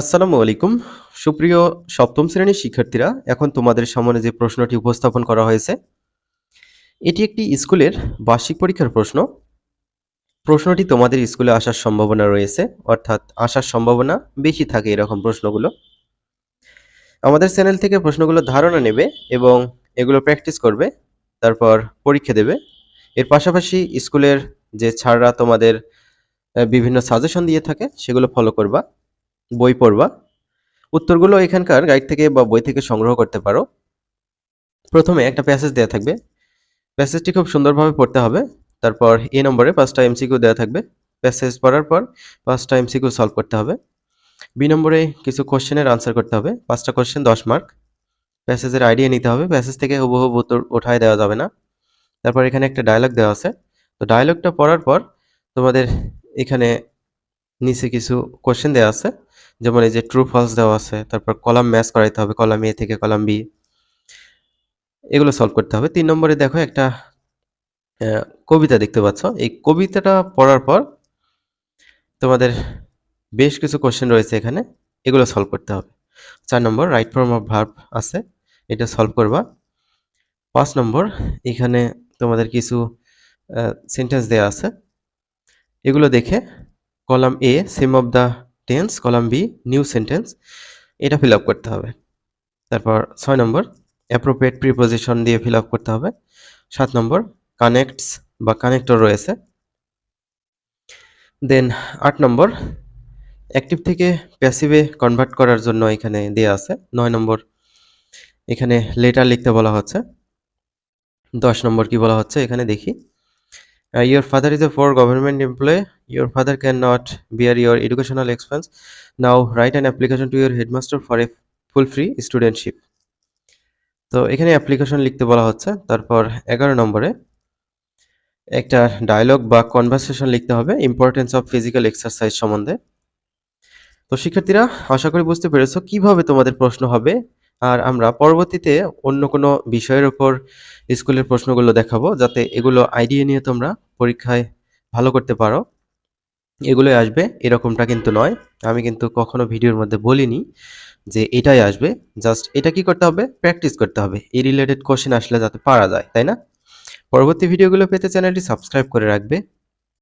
আসসালামু আলাইকুম। সুপ্রিয় সপ্তম শ্রেণির শিক্ষার্থীরা, এখন তোমাদের সামনে যে প্রশ্নটি উপস্থাপন করা হয়েছে, এটি একটি স্কুলের বার্ষিক পরীক্ষার প্রশ্ন। প্রশ্নটি তোমাদের স্কুলে আসার সম্ভাবনা রয়েছে, অর্থাৎ আসার সম্ভাবনা বেশি থাকে এরকম প্রশ্নগুলো। আমাদের চ্যানেল থেকে প্রশ্নগুলো ধারণা নেবে এবং এগুলো প্র্যাকটিস করবে, তারপর পরীক্ষা দেবে। এর পাশাপাশি স্কুলের যে ছাড়রা তোমাদের বিভিন্ন সাজেশন দিয়ে থাকে, সেগুলো ফলো করবা। বই পড়বা। উত্তরগুলো এখানকার গাইড থেকে বা বই থেকে সংগ্রহ করতে পারো। প্রথমে একটা প্যাসেজ দেওয়া থাকবে। প্যাসেজটি খুব সুন্দরভাবে পড়তে হবে। তারপর এ নম্বরে পাঁচটা এমসিকিউ দেওয়া থাকবে। প্যাসেজ পড়ার পর পাঁচটা এমসিকিউ সলভ করতে হবে। বি নম্বরে কিছু কোশ্চেনের আনসার করতে হবে। পাঁচটা কোশ্চেন দশ মার্ক প্যাসেজের আইডিয়া নিতে হবে। প্যাসেজ থেকে হুবহু উত্তর ওঠায় দেওয়া যাবে না। তারপর এখানে একটা ডায়লগ দেওয়া আছে। তো ডায়লগটা পড়ার পর তোমাদের এখানে নিচে কিছু কোশ্চেন দেওয়া আছে। যেমন এই যে ট্রু ফলস দেওয়া আছে, তারপর কলাম ম্যাচ করাইতে হবে কলাম এ থেকে কলাম বি এগুলো সলভ করতে হবে। তিন নম্বরে দেখো একটা কবিতা দেখতে পাচ্ছ। এই কবিতাটা পড়ার পর তোমাদের বেশ কিছু কোশ্চেন রয়েছে এখানে, এগুলো সলভ করতে হবে। চার নম্বর রাইট ফর্ম অফ ভার্ব আছে, এটা সলভ করবা। পাঁচ নম্বর, এখানে তোমাদের কিছু সেন্টেন্স দেওয়া আছে। এগুলো দেখে column A same of the tense column B new sentence এটা ফিল আপ করতে হবে। তারপর ছয় নম্বর অ্যাপ্রোপ্রিয়েট প্রিপোজিশন দিয়ে ফিল আপ করতে হবে। সাত নম্বর কানেক্টস বা কানেক্টর রয়েছে। দেন আট নম্বর অ্যাক্টিভ থেকে প্যাসিভে কনভার্ট করার জন্য এখানে দেওয়া আছে। নয় নম্বর, এখানে লেটার লিখতে বলা হচ্ছে। দশ নম্বর কি বলা হচ্ছে? এখানে দেখি। Your father is a for government employ your father can not bear your educational expense now write an application to your headmaster for a full free studentship তো এখানে অ্যাপ্লিকেশন লিখতে বলা হচ্ছে। তারপর এগারো নম্বরে একটা ডায়লগ বা কনভারসেশন লিখতে হবে ইম্পর্টেন্স অফ ফিজিক্যাল এক্সারসাইজ সম্বন্ধে। তো শিক্ষার্থীরা, আশা করি বুঝতে পেরেছ কীভাবে তোমাদের প্রশ্ন হবে। আর আমরা পরবর্তীতে অন্য কোনো বিষয়ের উপর স্কুলের প্রশ্নগুলো দেখাবো যাতে এগুলো আইডিয়া নিয়ে তোমরা পরীক্ষায় ভালো করতে পারো। এগুলোই আসবে, এরকমটা কিন্তু নয়। আমি কিন্তু কখনো ভিডিওর মধ্যে বলিনি যে এটাই আসবে। জাস্ট এটা কি করতে হবে? প্র্যাকটিস করতে হবে। এই রিলেটেড কোশ্চেন আসলে যাতে পারা যায়, তাই না? পরবর্তী ভিডিওগুলো পেতে চ্যানেলটি সাবস্ক্রাইব করে রাখবে।